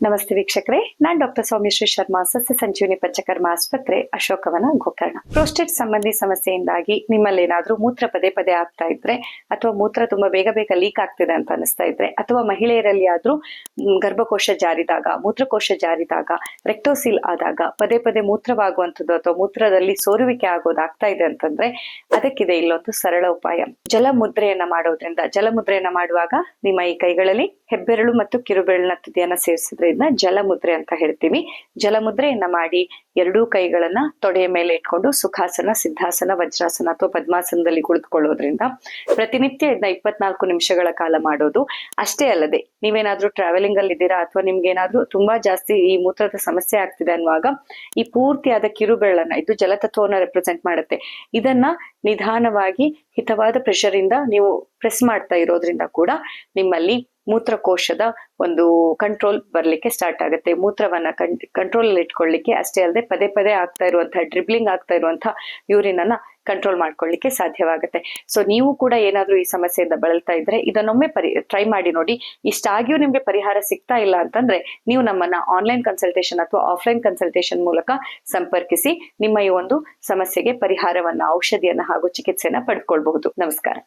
ನಮಸ್ತೆ ವೀಕ್ಷಕರೇ, ನಾನ್ ಡಾಕ್ಟರ್ ಸೌಮ್ಯಶ್ರೀ ಶರ್ಮಾ, ಸಸ್ಯ ಸಂಜೀವನಿ ಪಂಚಕರ್ಮ ಆಸ್ಪತ್ರೆ, ಅಶೋಕವನ ಗೋಕರ್ಣ. ಪ್ರೋಸ್ಟೇಟ್ ಸಂಬಂಧಿ ಸಮಸ್ಯೆಯಿಂದಾಗಿ ನಿಮ್ಮಲ್ಲಿ ಏನಾದ್ರೂ ಮೂತ್ರ ಪದೇ ಪದೇ ಆಗ್ತಾ ಇದ್ರೆ, ಅಥವಾ ಮೂತ್ರ ತುಂಬಾ ಬೇಗ ಬೇಗ ಲೀಕ್ ಆಗ್ತಿದೆ ಅಂತ ಅನಿಸ್ತಾ ಇದ್ರೆ, ಅಥವಾ ಮಹಿಳೆಯರಲ್ಲಿ ಆದ್ರೂ ಗರ್ಭಕೋಶ ಜಾರಿದಾಗ, ಮೂತ್ರಕೋಶ ಜಾರಿದಾಗ ರೆಕ್ಟೋಸಿಲ್ ಆದಾಗ, ಪದೇ ಪದೇ ಮೂತ್ರವಾಗುವಂಥದ್ದು ಅಥವಾ ಮೂತ್ರದಲ್ಲಿ ಸೋರುವಿಕೆ ಆಗೋದಾಗ್ತಾ ಇದೆ ಅಂತಂದ್ರೆ ಅದಕ್ಕಿದೆ ಇಲ್ಲೊಂದು ಸರಳ ಉಪಾಯ. ಜಲಮುದ್ರೆಯನ್ನ ಮಾಡೋದ್ರಿಂದ, ಜಲಮುದ್ರೆಯನ್ನ ಮಾಡುವಾಗ ನಿಮ್ಮ ಈ ಕೈಗಳಲ್ಲಿ ಹೆಬ್ಬೆರಳು ಮತ್ತು ಕಿರುಬೆರಳಿನ ತುದಿಯನ್ನ ಸೇರಿಸಿದ್ರಿಂದ ಜಲಮುದ್ರೆ ಅಂತ ಹೇಳ್ತೀವಿ. ಜಲಮುದ್ರೆಯನ್ನ ಮಾಡಿ ಎರಡೂ ಕೈಗಳನ್ನ ತೊಡೆಯ ಮೇಲೆ ಇಟ್ಕೊಂಡು ಸುಖಾಸನ, ಸಿದ್ಧಾಸನ, ವಜ್ರಾಸನ ಅಥವಾ ಪದ್ಮಾಸನದಲ್ಲಿ ಕುಳಿತುಕೊಳ್ಳೋದ್ರಿಂದ ಪ್ರತಿನಿತ್ಯ ಇದನ್ನ ಇಪ್ಪತ್ನಾಲ್ಕು ನಿಮಿಷಗಳ ಕಾಲ ಮಾಡೋದು ಅಷ್ಟೇ ಅಲ್ಲದೆ ನೀವೇನಾದ್ರೂ ಟ್ರಾವೆಲಿಂಗ್ ಅಲ್ಲಿ ಇದ್ದೀರಾ ಅಥವಾ ನಿಮ್ಗೆ ಏನಾದ್ರೂ ತುಂಬಾ ಜಾಸ್ತಿ ಈ ಮೂತ್ರದ ಸಮಸ್ಯೆ ಆಗ್ತಿದೆ ಅನ್ನುವಾಗ ಈ ಪೂರ್ತಿಯಾದ ಕಿರುಬೆರಳನ್ನ, ಇದು ಜಲತತ್ವವನ್ನು ರೆಪ್ರೆಸೆಂಟ್ ಮಾಡುತ್ತೆ. ಇದನ್ನ ನಿಧಾನವಾಗಿ ಹಿತವಾದ ಪ್ರೆಷರ್ ಇಂದ ನೀವು ಪ್ರೆಸ್ ಮಾಡ್ತಾ ಇರೋದ್ರಿಂದ ಕೂಡ ನಿಮ್ಮಲ್ಲಿ ಮೂತ್ರಕೋಶದ ಒಂದು ಕಂಟ್ರೋಲ್ ಬರ್ಲಿಕ್ಕೆ ಸ್ಟಾರ್ಟ್ ಆಗುತ್ತೆ. ಮೂತ್ರವನ್ನ ಕಂಟ್ರೋಲ್ ಅಲ್ಲಿ ಇಟ್ಕೊಳ್ಳಿಕ್ಕೆ ಅಷ್ಟೇ ಅಲ್ಲದೆ ಪದೇ ಪದೇ ಆಗ್ತಾ ಇರುವಂತಹ ಡ್ರಿಬ್ಲಿಂಗ್ ಆಗ್ತಾ ಇರುವಂತಹ ಯೂರಿನ್ ಅನ್ನ ಕಂಟ್ರೋಲ್ ಮಾಡ್ಕೊಳ್ಳಿಕ್ಕೆ ಸಾಧ್ಯವಾಗುತ್ತೆ. ಸೊ ನೀವು ಕೂಡ ಏನಾದರೂ ಈ ಸಮಸ್ಯೆಯಿಂದ ಬಳಲ್ತಾ ಇದ್ರೆ ಇದನ್ನೊಮ್ಮೆ ಪರಿ ಟ್ರೈ ಮಾಡಿ ನೋಡಿ. ಇಷ್ಟಾಗಿಯೂ ನಿಮ್ಗೆ ಪರಿಹಾರ ಸಿಗ್ತಾ ಇಲ್ಲ ಅಂತಂದ್ರೆ ನೀವು ನಮ್ಮನ್ನ ಆನ್ಲೈನ್ ಕನ್ಸಲ್ಟೇಷನ್ ಅಥವಾ ಆಫ್ಲೈನ್ ಕನ್ಸಲ್ಟೇಷನ್ ಮೂಲಕ ಸಂಪರ್ಕಿಸಿ ನಿಮ್ಮ ಈ ಒಂದು ಸಮಸ್ಯೆಗೆ ಪರಿಹಾರವನ್ನ, ಔಷಧಿಯನ್ನ ಹಾಗೂ ಚಿಕಿತ್ಸೆನ ಪಡ್ಕೊಳ್ಬಹುದು. ನಮಸ್ಕಾರ.